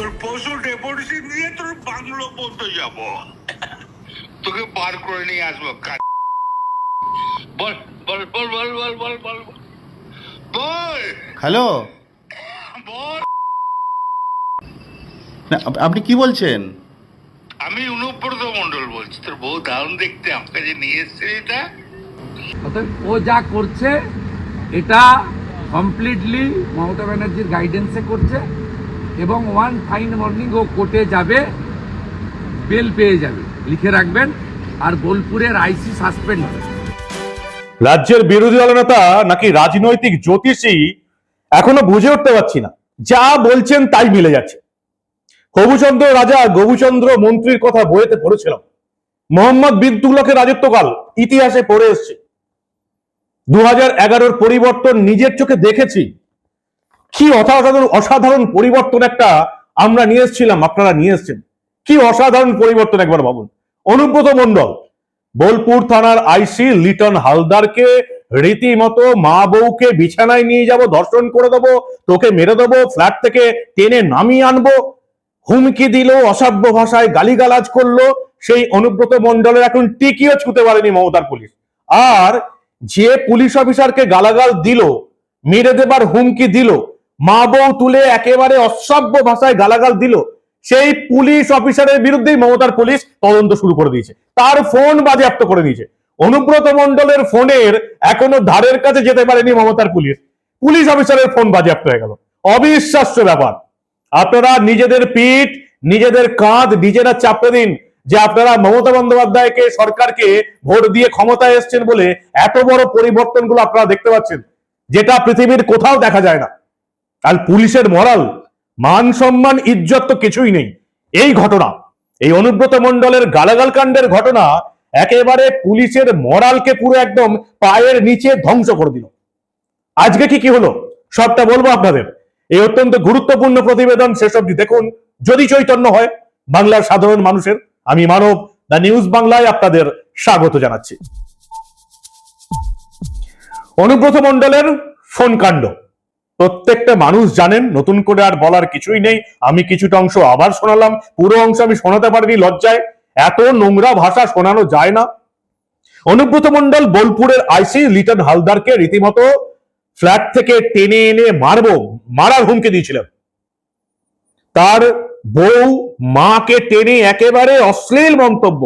তোর পশু ডেপুটেশন নিয়ে তোর বাংলো পর্যন্ত যাব। তোকে বার করে নিয়ে আসব বল বল বল বল বল বল বল বল। হ্যালো? বল! না, আপনি কি বলছেন? আমি অনুব্রত মন্ডল বলছি তোর বউ দারুণ দেখতে আমাকে যে নিয়ে এসছে এটা। অতএব ও যা করছে এটা কমপ্লিটলি মমতা ব্যানার্জির গাইডেন্সে করছে। এবং ওয়ান ফাইন মর্নিং ও কোর্টে যাবে বেল পেয়ে যাবে। লিখে রাখবেন, আর বোলপুরের আইসি সাসপেন্ড রাজ্যের বিরোধী দলনেতা নাকি রাজনৈতিক জ্যোতিষী, এখনও বুঝে উঠতে পারছি না। যা বলছেন তাই মিলে যাচ্ছে। হবুচন্দ্র রাজা গবুচন্দ্র মন্ত্রীর কথা বইতে পড়েছিলাম। মোহাম্মদ বিন রাজত্বকাল ইতিহাসে পড়ে এসছে। দু হাজার পরিবর্তন নিজের চোখে দেখেছি কি অসাধারণ অসাধারণ পরিবর্তন একটা আমরা নিয়ে এসেছিলাম, আপনারা নিয়ে এসেছেন। কি অসাধারণ পরিবর্তন একবার ভাবুন। অনুব্রত মন্ডল বোলপুর থানার আইসি লিটন হালদারকে রীতিমতো মা বউকে বিছানায় নিয়ে যাব, দর্শন করে দেবো, তোকে মেরে দেবো, ফ্ল্যাট থেকে টেনে নামিয়ে আনব, হুমকি দিল অসভ্য ভাষায় গালিগালাজ করল, সেই অনুব্রত মন্ডলের এখন টিকিও ছুতে পারেনি মমতার পুলিশ। আর যে পুলিশ অফিসারকে গালাগাল দিল, মেরে দেবার হুমকি দিল মা বউ তুলে একেবারে অসভ্য ভাষায় গালাগাল দিল। সেই পুলিশ অফিসারের বিরুদ্ধেই মমতার পুলিশ তদন্ত শুরু করে দিয়েছে। তার ফোন বাজেয়াপ্ত করে দিয়েছে অনুব্রত মন্ডলের ফোনের এখনও ধারের কাছে যেতে পারেনি মমতার পুলিশ। পুলিশ অফিসারের ফোন বাজেয়াপ্ত হয়ে গেল। অবিশ্বাস্য ব্যাপার। আপনারা নিজেদের পিঠ, নিজেদের কাঁধ, নিজেরা চাপড়ে দিন যে আপনারা মমতা বন্দ্যোপাধ্যায়কে, সরকারকে ভোট দিয়ে ক্ষমতায় এসছেন বলে এত বড় পরিবর্তনগুলো আপনারা দেখতে পাচ্ছেন, যেটা পৃথিবীর কোথাও দেখা যায় না। আর পুলিশের মরাল, মান সম্মান, ইজ্জত তো কিছুই নেই। এই ঘটনা, এই অনুব্রত মন্ডলের গালাগাল কাণ্ডের ঘটনা একেবারে পুলিশের মরালকে পুরো একদম পায়ের নিচে ধ্বংস করে দিল। আজকে কি কি হলো? সবটা বলব আপনাদের। এই অত্যন্ত গুরুত্বপূর্ণ প্রতিবেদন শেষ অব্দি দেখুন। যদি চৈতন্য হয়, বাংলার সাধারণ মানুষের, আমি মানব, দ্য নিউজ বাংলায় আপনাদের স্বাগত জানাচ্ছি। অনুব্রত মন্ডলের ফোন কাণ্ড। প্রত্যেকটা মানুষ জানেন, নতুন করে আর বলার কিছুই নেই। আমি কিছুটা অংশ আবার শোনালাম, পুরো অংশ আমি শোনাতে পারিনি লজ্জায়। এত নোংরা ভাষা শোনানো যায় না। অনুব্রত মন্ডল বোলপুরের আইসি লিটন হালদারকে রীতিমতো ফ্ল্যাট থেকে টেনে এনে মারবো, মারার হুমকি দিয়েছিলেন। তার বউ মাকে টেনে একেবারে অশ্লীল মন্তব্য।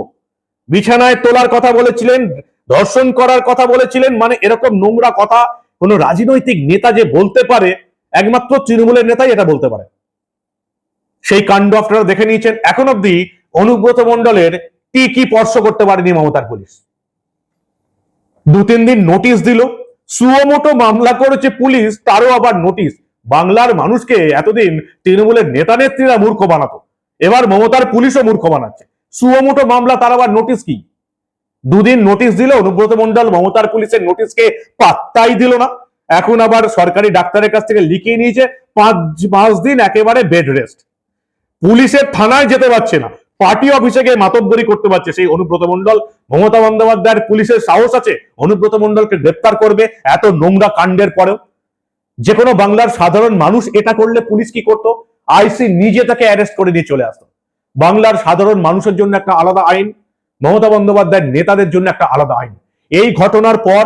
বিছানায় তোলার কথা বলেছিলেন, ধর্ষণ করার কথা বলেছিলেন মানে এরকম নোংরা কথা কোন রাজনৈতিক নেতা যে বলতে পারে, একমাত্র তৃণমূলের নেতাই এটা বলতে পারে। সেই কাণ্ড আপনারা দেখে নিয়েছেন। এখন অব্দি অনুব্রত মন্ডলের কি টিকি স্পর্শ করতে পারেনি মমতার পুলিশ। দু, তিন দিন নোটিশ দিল। সুয়োমোটো মামলা করেছে পুলিশ, তারও আবার নোটিশ বাংলার মানুষকে এতদিন তৃণমূলের নেতা নেত্রীরা মূর্খ বানাতো। এবার মমতার পুলিশও মূর্খ বানাচ্ছে। সুয়োমোটো মামলা, তার আবার নোটিশ কি? দুদিন নোটিশ দিল, অনুব্রত মন্ডল মমতার পুলিশের নোটিশকে পাত্তাই দিল না। এখন আবার সরকারি ডাক্তারের কাছ থেকে লিখিয়ে নিয়েছে, পাঁচ পাঁচ দিন একেবারে বেড রেস্ট পুলিশের থানায় যেতে পারছে না। পার্টি অফিসে গিয়ে মাতব্বরি করতে পারছে সেই অনুব্রত মন্ডল মমতা বন্দ্যোপাধ্যায়ের পুলিশের সাহস আছে, অনুব্রত মন্ডলকে গ্রেপ্তার করবে এত নোংরা কাণ্ডের পরেও। যে কোনো বাংলার সাধারণ মানুষ এটা করলে পুলিশ কি করতো? আইসি নিজে তাকে অ্যারেস্ট করে নিয়ে চলে আসতো। বাংলার সাধারণ মানুষের জন্য একটা আলাদা আইন। মমতা বন্দ্যোপাধ্যায়ের নেতাদের জন্য একটা আলাদা আইন। এই ঘটনার পর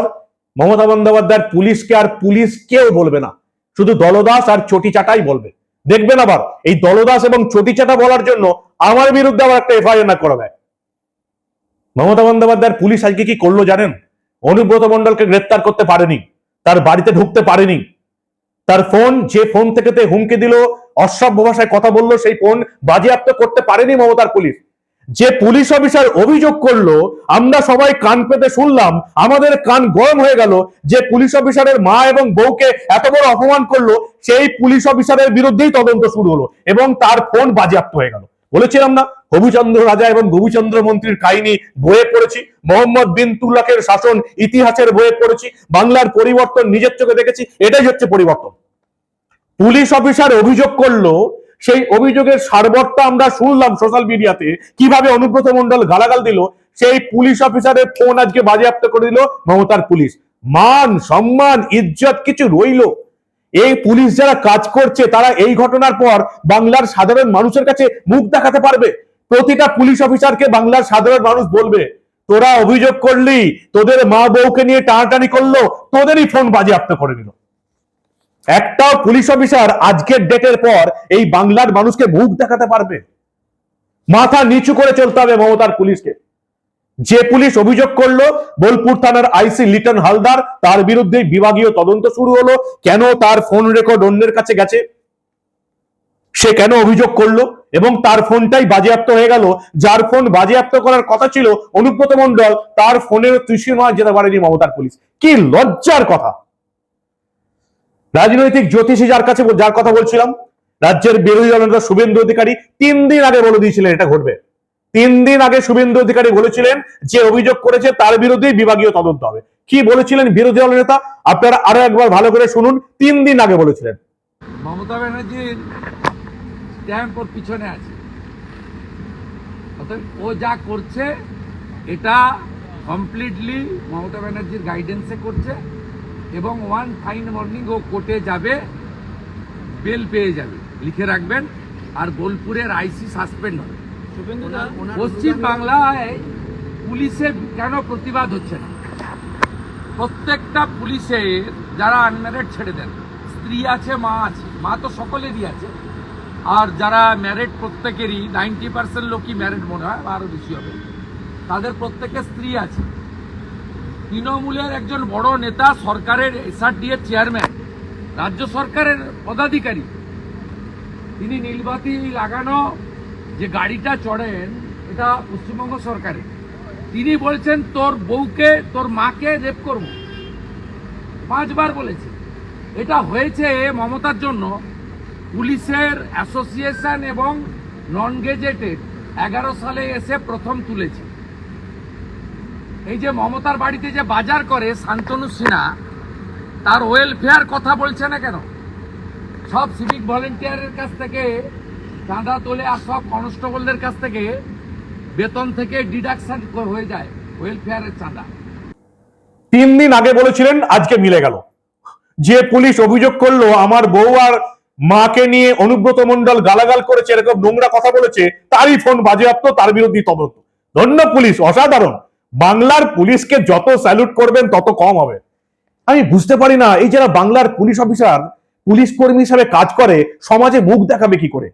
মমতা বন্দ্যোপাধ্যায়ের পুলিশকে আর পুলিশ কেউ বলবে না। শুধু দলদাস আর চটি চাটাই বলবে। দেখবেন আবার, এই দলদাস এবং চটি চাটা বলার জন্য আমার বিরুদ্ধে আবার একটা এফআইআর না করে দেয়। মমতা বন্দ্যোপাধ্যায়ের পুলিশ আজকে কি করল জানেন? অনুব্রত মন্ডলকে গ্রেপ্তার করতে পারেনি। তার বাড়িতে ঢুকতে পারেনি। তার ফোন, যে ফোন থেকে হুমকি দিল অসভ্য ভাষায় কথা বলল, সেই ফোন বাজেয়াপ্ত করতে পারেনি মমতার পুলিশ। যে পুলিশ অফিসার অভিযোগ করল, আমরা সবাই কান পেতে শুনলাম, আমাদের কান গরম হয়ে গেল, যে পুলিশ অফিসারের মা এবং বউকে এত বড় অপমান করল, সেই পুলিশ অফিসারের বিরুদ্ধেই তদন্ত শুরু হলো এবং তার ফোন বাজেয়াপ্ত হয়ে গেল। বলেছিলাম না, হবুচন্দ্র রাজা এবং গবুচন্দ্র মন্ত্রীর কাহিনী বইয়ে পড়েছি, মোহাম্মদ বিন তুল্লাকের শাসন ইতিহাসের বইয়ে পড়েছি, বাংলার পরিবর্তন নিজের চোখে দেখেছি, এটাই হচ্ছে পরিবর্তন। পুলিশ অফিসার অভিযোগ করল সেই অভিযোগের সারবর্তা আমরা শুনলাম সোশ্যাল মিডিয়াতে কীভাবে অনুব্রত মন্ডল গালাগাল দিল, সেই পুলিশ অফিসারের ফোন আজকে বাজেয়াপ্ত করে দিল মমতার পুলিশ। মান, সম্মান, ইজ্জত কিছু রইল। এই পুলিশ যারা কাজ করছে, তারা এই ঘটনার পর বাংলার সাধারণ মানুষের কাছে মুখ দেখাতে পারবে। প্রতিটা পুলিশ অফিসারকে বাংলার সাধারণ মানুষ বলবে, তোরা অভিযোগ করলি, তোদের মা বউকে নিয়ে টানাটানি করল, তোদেরই ফোন বাজেয়াপ্ত করে নিল একটাও পুলিশ অফিসার আজকের ডেটের পর এই বাংলার মানুষকে মুখ দেখাতে পারবে। মাথা নিচু করে চলতে হবে মমতার পুলিশকে। যে পুলিশ অভিযোগ করল, বোলপুর থানার আইসি লিটন হালদার, তার বিরুদ্ধে বিভাগীয় তদন্ত শুরু হলো। কেন তার ফোন রেকর্ড অন্যের কাছে গেছে? সে কেন অভিযোগ করল? এবং তার ফোনটাই বাজেয়াপ্ত হয়ে গেল। যার ফোন বাজেয়াপ্ত করার কথা ছিল অনুব্রত মন্ডল তার ফোনের ত্রিশীয় মাস যেতে পারেনি মমতার পুলিশ। কি লজ্জার কথা! রাজনৈতিক জ্যোতিষী যার কাছে যার কথা বলছিলাম, রাজ্যের বিরোধী দলনেতা শুভেন্দু অধিকারী তিন দিন আগে বলে দিয়েছিলেন এটা ঘটবে। তিন দিন আগে শুভেন্দু অধিকারী বলেছিলেন যে অভিযোগ করেছে তার বিরুদ্ধেই বিভাগীয় তদন্ত হবে। কি বলেছিলেন বিরোধী দল নেতা? আপনারা আরও একবার ভালো করে শুনুন, তিন দিন আগে বলেছিলেন। মমতা ব্যানার্জির স্ট্যাম্প ওর পিছনে আছে। অতএব ও যা করছে, এটা কমপ্লিটলি মমতা ব্যানার্জির গাইডেন্সে করছে। এবং ওয়ান ফাইন মর্নিং ও কোর্টে যাবে বেল পেয়ে যাবে। লিখে রাখবেন আর বোলপুরের আইসি সাসপেন্ড হবে। পশ্চিম বাংলায় পুলিশের কেন প্রতিবাদ হচ্ছে না? প্রত্যেকটা পুলিশের যারা আনম্যারেড ছেড়ে দেন স্ত্রী আছে মা আছে মা তো সকলেরই আছে। আর যারা ম্যারেড প্রত্যেকেরই নাইনটি পার্সেন্ট লোকই ম্যারেড মনে হয় আরও বেশি হবে। তাদের প্রত্যেকের স্ত্রী আছে। তৃণমূলের একজন বড় নেতা সরকারের এসআরডি এর চেয়ারম্যান রাজ্য সরকারের পদাধিকারী। তিনি নীলবাতি লাগানো যে গাড়িটা চড়েন, এটা পশ্চিমবঙ্গ সরকারের। তিনি বলছেন, তোর বউকে, তোর মাকে রেপ করব। পাঁচবার বলেছে। এটা হয়েছে মমতার জন্য। পুলিশের অ্যাসোসিয়েশন এবং নন গেজেটেড এগারো সালে এসে প্রথম তুলেছে। এই যে মমতার বাড়িতে যে বাজার করে শান্তনু সিনহা, তার ওয়েলফেয়ার কথা বলছে না কেন? সব সিভিক ভলেন্টিয়ারের কাছ থেকে চাঁদা তোলে আর সব কনস্টেবলদের কাছ থেকে বেতন থেকে ডিডাকশন হয়ে যায় ওয়েলফেয়ারের চাঁদা। তিন দিন আগে বলেছিলেন, আজকে মিলে গেল। যে পুলিশ অভিযোগ করল, আমার বউ আর মাকে নিয়ে অনুব্রত মন্ডল গালাগাল করেছে, এরকম নোংরা কথা বলেছে, তারই ফোন বাজেয়াপ্ত, তার বিরুদ্ধে তদন্ত। ধন্য পুলিশ, অসাধারণ। বাংলার পুলিশকে যত স্যালুট করবেন, তত কম হবে। আমি বুঝতে পারি না, এই যারা বাংলার পুলিশ অফিসার, পুলিশ কর্মী হিসাবে কাজ করে, সমাজে মুখ দেখাবে কি করে?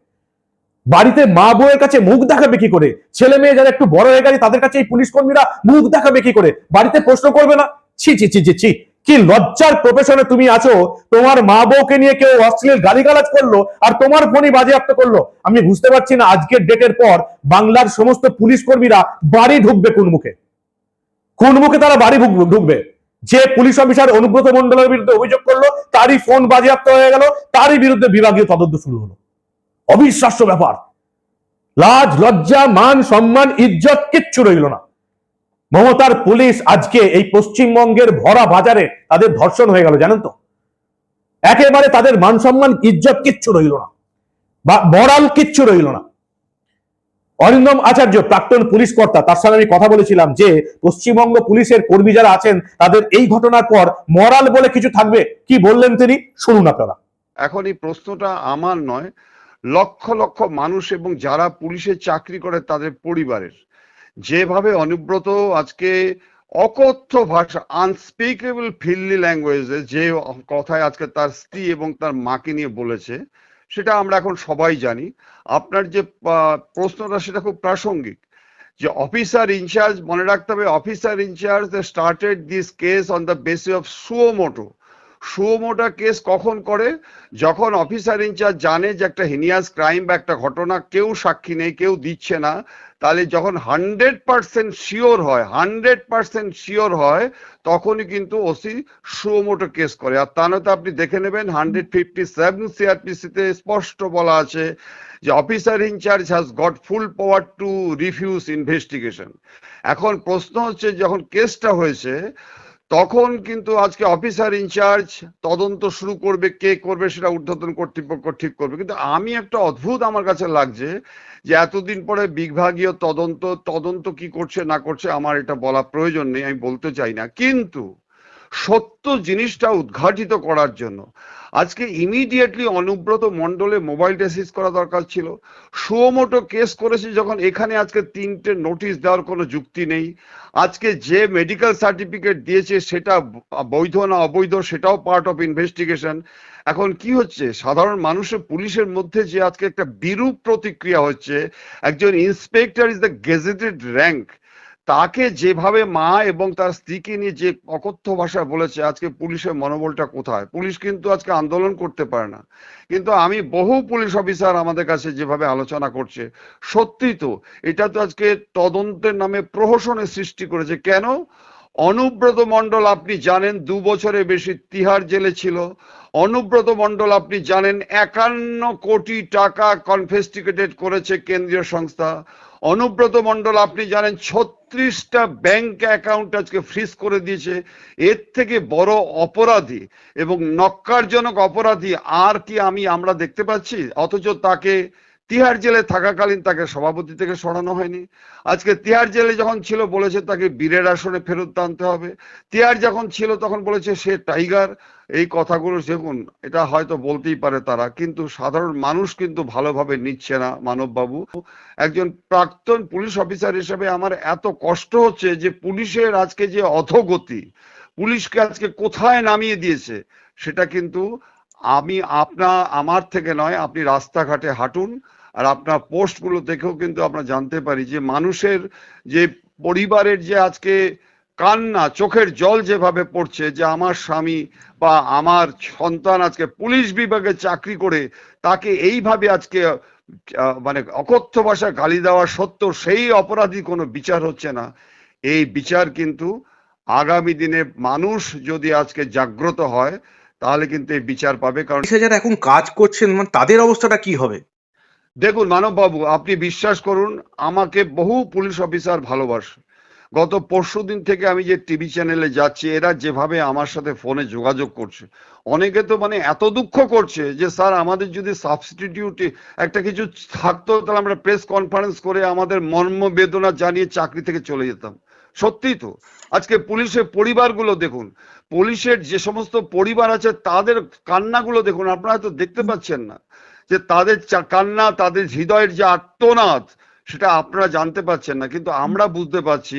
বাড়িতে মা বউয়ের কাছে মুখ দেখাবে কি করে? ছেলে মেয়ে যারা একটু বড় হয়ে গেছে, তাদের কাছে এই পুলিশ কর্মীরা মুখ দেখাবে কি করে? বাড়িতে প্রশ্ন করবে না? ছি ছি ছি ছি কি লজ্জার প্রফেশনে তুমি আছো? তোমার মা বউকে নিয়ে কেউ অশ্লীল গালিগালাজ করল আর তোমার ফোনই বাজেয়াপ্ত করল? আমি বুঝতে পারছি না, আজকের ডেটের পর বাংলার সমস্ত পুলিশ কর্মীরা বাড়ি ঢুকবে কোন মুখে? কোন মুখে তারা বাড়ি ঢুকবে যে পুলিশ অফিসার অনুব্রত মন্ডলের বিরুদ্ধে অভিযোগ করল, তারই ফোন বাজেয়াপ্ত হয়ে গেল, তারই বিরুদ্ধে বিভাগীয় তদন্ত শুরু হলো। অবিশ্বাস্য ব্যাপার। লাজ, লজ্জা, মান, সম্মান, ইজ্জত কিচ্ছু রইল না। মমতার পুলিশ আজকে এই পশ্চিমবঙ্গের ভরা বাজারে তাদের ধর্ষণ হয়ে গেল, জানেন তো? একেবারে তাদের মান, সম্মান, ইজ্জত কিচ্ছু রইল না। বা মরাল কিচ্ছু রইল না। অরিন্দম আচার্য, প্রাক্তন পুলিশ কর্তা, তার সঙ্গে আমি কথা বলেছিলাম যে পশ্চিমবঙ্গ পুলিশের কর্মী যারা আছেন, তাদের এই ঘটনার পর মরাল বলে কিছু থাকবে। কি বললেন তিনি? শুনুন আপনারা। এখন এই প্রশ্নটা আমার নয়। লক্ষ লক্ষ মানুষ এবং যারা পুলিশে চাকরি করে তাদের পরিবারের। যেভাবে অনুব্রত আজকে অকথ্য ভাষা আনস্পিকেবল ফিল্লি ল্যাঙ্গুয়েজে যে কথায় আজকে তার স্ত্রী এবং তার মাকে নিয়ে বলেছে সেটা আমরা এখন সবাই জানি। আপনার যে প্রশ্নটা সেটা খুব প্রাসঙ্গিক। যে অফিসার ইনচার্জ মনে রাখতে হবে officer incharge started this case on the basis of suo motu সুমোটা case কখন করে? যখন অফিসার ইনচার্জ জানে যে একটা হিনিয়াস ক্রাইম বা একটা ঘটনা কেউ সাক্ষী নেই, কেউ দিচ্ছে না, তাহলে যখন হান্ড্রেড পার্সেন্ট শিওর হয় হান্ড্রেড পার্সেন্ট শিওর হয়, তখনই কিন্তু ওসি সুমোটো কেস করে। আর তা নয়তো আপনি দেখে নেবেন হান্ড্রেড ফিফটি সেভেন সিআরপিসিতে স্পষ্ট বলা আছে যে officer in charge has got full power to refuse investigation এখন প্রশ্ন হচ্ছে, যখন কেসটা হয়েছে তখন কিন্তু আজকে অফিসার ইনচার্জ তদন্ত শুরু করবে, কে করবে সেটা ঊর্ধ্বতন কর্তৃপক্ষ ঠিক করবে। কিন্তু আমি একটা অদ্ভুত আমার কাছে লাগছে যে এতদিন পরে বিভাগীয় তদন্ত তদন্ত কি করছে না করছে আমার এটা বলা প্রয়োজন নেই, আমি বলতে চাই না। কিন্তু সত্য জিনিসটা উদ্ঘাটিত করার জন্য। আজকে ইমিডিয়েটলি অনুব্রত মণ্ডলে মোবাইলটা সিজ করা দরকার ছিল। সুমোটো কেস করেছে যখন এখানে আজকে তিনটে নোটিশ দেওয়ার কোনো যুক্তি নেই। আজকে যে মেডিকেল সার্টিফিকেট দিয়েছে সেটা বৈধ না অবৈধ সেটাও পার্ট অফ ইনভেস্টিগেশন এখন কি হচ্ছে? সাধারণ মানুষের পুলিশের মধ্যে যে আজকে একটা বিরূপ প্রতিক্রিয়া হচ্ছে। একজন inspector is the gazetted rank তাকে যেভাবে মা এবং তার স্ত্রীকে নিয়ে যে অকথ্য ভাষায় বলেছে, আজকে পুলিশের মনোবলটা কোথায়? পুলিশ কিন্তু আজকে আন্দোলন করতে পারে না। কিন্তু আমি বহু পুলিশ অফিসার আমাদের কাছে যেভাবে আলোচনা করছে, সত্যি তো এটা তো আজকে তদন্তের নামে প্রহসনের সৃষ্টি করেছে। কেন? অনুব্রত মণ্ডল, আপনি জানেন দু বছরের বেশি তিহার জেলে ছিল। অনুব্রত মণ্ডল, আপনি জানেন একান্ন কোটি টাকা কনফেস্টিকেটেড করেছে কেন্দ্রীয় সংস্থা। অনুব্রত মন্ডল আপনি জানেন ছত্রিশটা ব্যাংক অ্যাকাউন্ট আজকে ফ্রিজ করে দিয়েছে। এর থেকে বড় অপরাধী এবং নক্কারজনক অপরাধী আর কি আমি আমরা দেখতে পাচ্ছি? অথচ তাকে তিহার জেলে থাকাকালীন তাকে সভাপতি থেকে সরানো হয়নি। আজকে তিহার জেলে যখন ছিল, বলেছে তাকে বীরের আসনে ফেরত আনতে হবে। তিহার যখন ছিল, তখন বলেছে সে টাইগার। এই কথাগুলো দেখুন, এটা হয়তো বলতেই পারে তারা, কিন্তু সাধারণ মানুষ কিন্তু ভালোভাবে নিচ্ছে না মানববাবু। একজন প্রাক্তন পুলিশ অফিসার হিসেবে আমার এত কষ্ট হচ্ছে যে পুলিশের আজকে যে অধোগতি, পুলিশকে আজকে কোথায় নামিয়ে দিয়েছে, সেটা কিন্তু আমি আপনা, আমার থেকে নয়, আপনি রাস্তাঘাটে হাঁটুন, আর আপনার পোস্টগুলো দেখেও কিন্তু আমরা জানতে পারি যে মানুষের যে পরিবারের যে আজকে কান্না, চোখের জল যেভাবে পড়ছে, যে আমার স্বামী বা আমার সন্তান আজকে পুলিশ বিভাগে চাকরি করে, তাকে এইভাবে আজকে মানে অকথ্য ভাষায় গালি দেওয়া সত্ত্বেও সেই অপরাধী কোনো বিচার হচ্ছে না। এই বিচার কিন্তু আগামী দিনে মানুষ যদি আজকে জাগ্রত হয় তাহলে কিন্তু এই বিচার পাবে কারণ যারা এখন কাজ করছেন মানে তাদের অবস্থাটা কি হবে? দেখুন মানববাবু আপনি বিশ্বাস করুন আমাকে বহু পুলিশ অফিসার ভালোবাসে। গত পরশু দিন থেকে আমি যে টিভি চ্যানেলে যাচ্ছি এরা যেভাবে আমার সাথে ফোনে যোগাযোগ করছে। অনেকে তো মানে এত দুঃখ করছে যে স্যার আমাদের যদি সাবস্টিটিউট একটা কিছু থাকতো তাহলে আমরা প্রেস কনফারেন্স করে আমাদের মর্ম বেদনা জানিয়ে চাকরি থেকে চলে যেতাম। সত্যিই তো। আজকে পুলিশের পরিবারগুলো দেখুন, পুলিশের যে সমস্ত পরিবার আছে তাদের কান্নাগুলো দেখুন, আপনারা তো দেখতে পাচ্ছেন না যে তাদের কান্না, তাদের হৃদয়ের যে আত্মনাদ সেটা আপনারা জানতে পাচ্ছেন না, কিন্তু আমরা বুঝতে পারছি।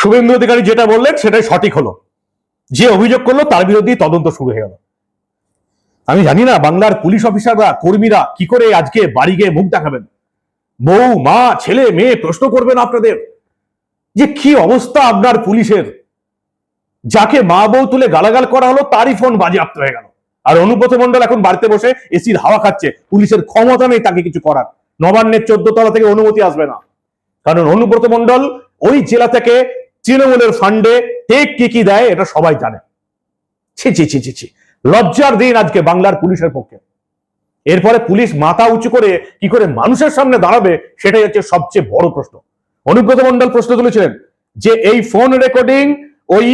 শুভেন্দু অধিকারী যেটা বললেন, সেটাই সঠিক হলো। যে অভিযোগ করল, তার বিরুদ্ধেই তদন্ত শুরু হয়ে গেল। আমি জানি না, বাংলার পুলিশ অফিসাররা, কর্মীরা কি করে আজকে বাড়ি গিয়ে মুখ দেখাবেন। বউ, মা, ছেলে, মেয়ে, প্রশ্ন করবেন আপনাদের। যে কি অবস্থা আপনার পুলিশের? যাকে মা বউ তুলে গালাগাল করা হলো, তারই ফোন বাজেয়াপ্ত হয়ে গেল। আর অনুব্রত মন্ডল এখন বাড়িতে বসে এসির হাওয়া খাচ্ছে। পুলিশের ক্ষমতা নেই তাকে কিছু করার। নবান্নের চোদ্দ তলা থেকে অনুমতি আসবে না। কারণ অনুব্রত মন্ডল ওই জেলা থেকে তৃণমূলের ফান্ডে টেক কি কি দেয়, এটা সবাই জানে। ছি ছি ছি ছি ছি। লজ্জার দিন আজকে বাংলার পুলিশের পক্ষে। এরপরে পুলিশ মাথা উঁচু করে কি করে মানুষের সামনে দাঁড়াবে, সেটাই হচ্ছে সবচেয়ে বড় প্রশ্ন। অনুব্রত মন্ডল প্রশ্ন তুলেছিলেন যে এই ফোন রেকর্ডিং ওই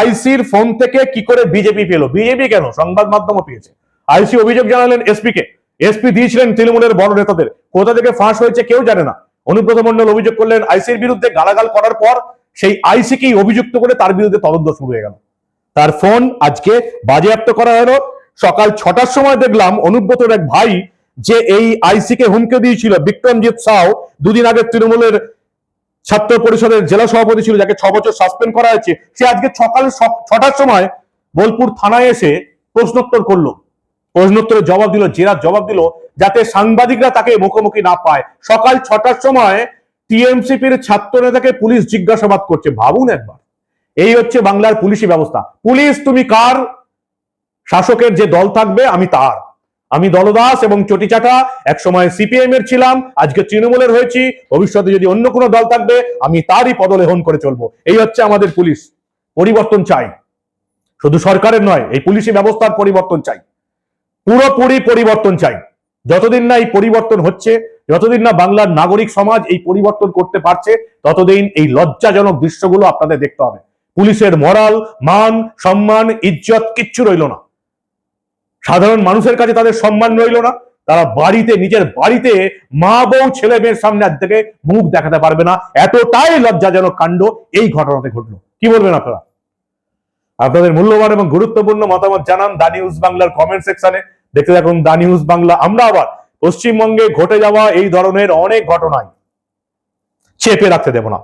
আইসির ফোন থেকে কি করে বিজেপি পেল? বিজেপি কেন? সংবাদ মাধ্যমও পেয়েছে। আইসি অভিযোগ জানালেন এসপি কে। এসপি দিয়েছিলেন তৃণমূলের বড় নেতাদের। কোথা থেকে ফাঁস হয়েছে কেউ জানে না। অনুব্রত মন্ডল অভিযোগ করলেন আইসির বিরুদ্ধে গালাগাল করার পর সেই আইসিকেই অভিযুক্ত করে তার বিরুদ্ধে তদন্ত শুরু হয়ে গেল। তার ফোন আজকে বাজেয়াপ্ত করা হলো। সকাল ছটার সময় দেখলাম অনুব্রতর এক ভাই যে এই আইসিকে হুমকে দিয়েছিল, বিক্রমজিৎ সাউ, দুদিন আগে তৃণমূলের ছাত্র পরিষদের জেলা সভাপতি ছিল, যাকে ছ বছর সাসপেন্ড করা হয়েছে, সে আজকে সকাল ছটার সময় বোলপুর থানায় এসে প্রশ্নোত্তর করল। প্রশ্নোত্তরের জবাব দিল, জেরার জবাব দিল, যাতে সাংবাদিকরা তাকে মুখোমুখি না পায়। সকাল ছটার সময় টিএমসিপির ছাত্র নেতাকে পুলিশ জিজ্ঞাসাবাদ করছে। ভাবুন একবার। এই হচ্ছে বাংলার পুলিশি ব্যবস্থা। পুলিশ, তুমি কার? শাসকের যে দল থাকবে, আমি তার। আমি দলদাস এবং চটিচাটা এক সময় সিপিএম এর ছিলাম, আজকে তৃণমূলের হয়েছি, ভবিষ্যতে যদি অন্য কোনো দল থাকবে, আমি তারই পদলেহন করে চলবো। এই হচ্ছে আমাদের পুলিশ, পরিবর্তন চাই। শুধু সরকারের নয়, এই পুলিশি ব্যবস্থার পরিবর্তন চাই। পুরোপুরি পরিবর্তন চাই। যতদিন না এই পরিবর্তন হচ্ছে, যতদিন না বাংলার নাগরিক সমাজ এই পরিবর্তন করতে পারছে, ততদিন এই লজ্জাজনক দৃশ্যগুলো আপনাদের দেখতে হবে। পুলিশের মরাল, মান, সম্মান, ইজ্জত কিচ্ছু রইল না। সাধারণ মানুষের কাছে তাদের সম্মান রইল না। তারা বাড়িতে, নিজের বাড়িতে মা বউ, ছেলে মেয়ের সামনে আজ থেকে মুখ দেখাতে পারবে না। এতটাই লজ্জাজনক কাণ্ড এই ঘটনাতে ঘটলো। কি বলবেন আপনারা? আপনাদের মূল্যবান এবং গুরুত্বপূর্ণ মতামত জানান দা নিউজ বাংলার কমেন্ট সেকশনে দেখতে থাকুন দা নিউজ বাংলা। আমরা আবার পশ্চিমবঙ্গে ঘটে যাওয়া এই ধরনের অনেক ঘটনায় চেপে রাখতে দেব না।